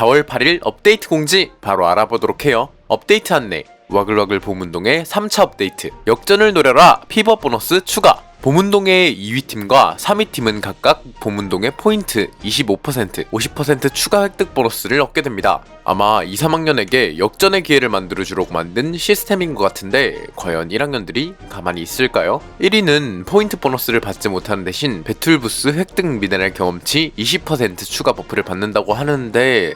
4월 8일 업데이트 공지 바로 알아보도록 해요. 업데이트 안내. 와글와글 보문동의 3차 업데이트. 역전을 노려라 피버 보너스 추가. 보문동의 2위 팀과 3위 팀은 각각 보문동의 포인트 25%, 50% 추가 획득 보너스를 얻게 됩니다. 아마 2, 3학년에게 역전의 기회를 만들어 주려고 만든 시스템인 것 같은데 과연 1학년들이 가만히 있을까요? 1위는 포인트 보너스를 받지 못하는 대신 배틀부스 획득 미네랄 경험치 20% 추가 버프를 받는다고 하는데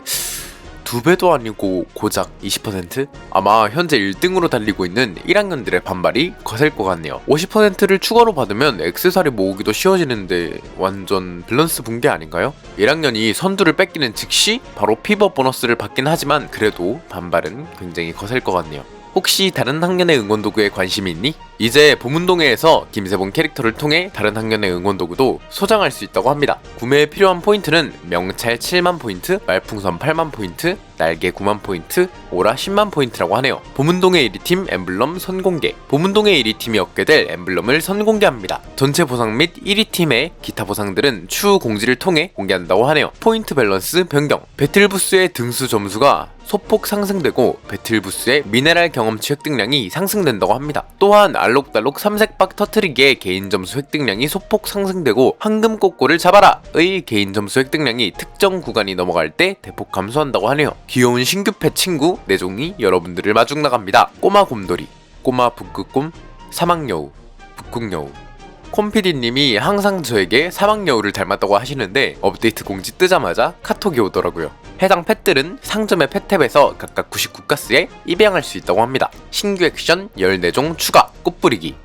두 배도 아니고 고작 20%? 아마 현재 1등으로 달리고 있는 1학년들의 반발이 거셀 것 같네요. 50%를 추가로 받으면 액세서리 모으기도 쉬워지는데 완전 밸런스 붕괴 아닌가요? 1학년이 선두를 뺏기는 즉시 바로 피버 보너스를 받긴 하지만 그래도 반발은 굉장히 거셀 것 같네요. 혹시 다른 학년의 응원 도구에 관심이 있니? 이제 보문동회에서 김세봉 캐릭터를 통해 다른 학년의 응원 도구도 소장할 수 있다고 합니다. 구매에 필요한 포인트는 명찰 7만 포인트, 말풍선 8만 포인트, 날개 9만 포인트, 오라 10만 포인트라고 하네요. 보문동의 1위 팀 엠블럼 선공개. 보문동의 1위 팀이 얻게 될 엠블럼을 선공개합니다. 전체 보상 및 1위 팀의 기타 보상들은 추후 공지를 통해 공개한다고 하네요. 포인트 밸런스 변경. 배틀부스의 등수 점수가 소폭 상승되고 배틀부스의 미네랄 경험치 획득량이 상승된다고 합니다. 또한 알록달록 삼색박 터트리기의 개인 점수 획득량이 소폭 상승되고 황금 꼬꼬를 잡아라의 개인 점수 획득량이 특정 구간이 넘어갈 때 대폭 감소한다고 하네요. 귀여운 신규 펫 친구 내종이 여러분들을 마중 나갑니다. 꼬마 곰돌이, 꼬마 북극곰, 사막여우, 북극여우. 콤피디님이 항상 저에게 사막여우를 닮았다고 하시는데 업데이트 공지 뜨자마자 카톡이 오더라고요. 해당 펫들은 상점의 펫탭에서 각각 99가스에 입양할 수 있다고 합니다. 신규 액션 14종 추가 꽃뿌리기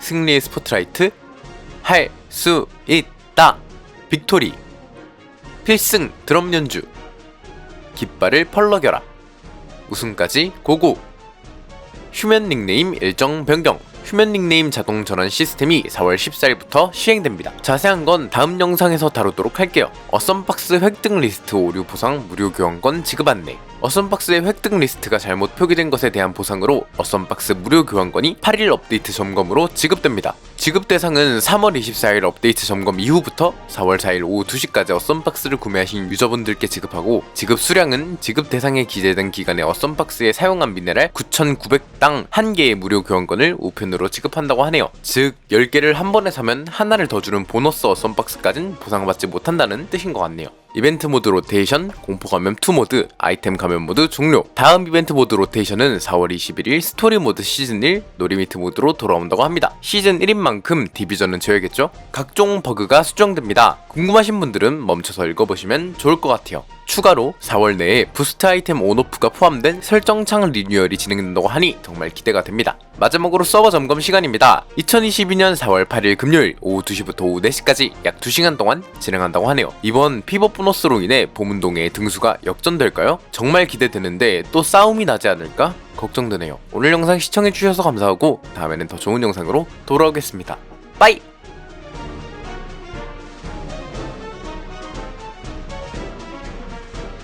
승리의 스포트라이트 할 수 있다 빅토리 필승 드럼 연주 깃발을 펄럭여라 우승까지 고고 휴면 닉네임 일정 변경 휴면 닉네임 자동 전환 시스템이 4월 14일부터 시행됩니다. 자세한 건 다음 영상에서 다루도록 할게요. 어썸박스 획득 리스트 오류 보상 무료 교환권 지급 안내 어썸박스의 획득 리스트가 잘못 표기된 것에 대한 보상으로 어썸박스 무료 교환권이 8일 업데이트 점검으로 지급됩니다. 지급 대상은 3월 24일 업데이트 점검 이후부터 4월 4일 오후 2시까지 어썸박스를 구매하신 유저분들께 지급하고 지급 수량은 지급 대상에 기재된 기간에 어썸박스에 사용한 미네랄 9,900당 1개의 무료 교환권을 우편으로 지급한다고 하네요. 즉 10개를 한 번에 사면 하나를 더 주는 보너스 어썸박스까진 보상받지 못한다는 뜻인 것 같네요. 이벤트 모드 로테이션, 공포 감염 2 모드, 아이템 감염 모드 종료. 다음 이벤트 모드 로테이션은 4월 21일 스토리 모드 시즌 1 노리미트 모드로 돌아온다고 합니다. 시즌 1인 만큼 디비전은 지어야겠죠? 각종 버그가 수정됩니다. 궁금하신 분들은 멈춰서 읽어보시면 좋을 것 같아요. 추가로 4월 내에 부스트 아이템 온오프가 포함된 설정창 리뉴얼이 진행된다고 하니 정말 기대가 됩니다. 마지막으로 서버 점검 시간입니다. 2022년 4월 8일 금요일 오후 2시부터 오후 4시까지 약 2시간 동안 진행한다고 하네요. 이번 피버 보너스로 인해 보문동의 등수가 역전될까요? 정말 기대되는데 또 싸움이 나지 않을까? 걱정되네요. 오늘 영상 시청해주셔서 감사하고 다음에는 더 좋은 영상으로 돌아오겠습니다. 빠이!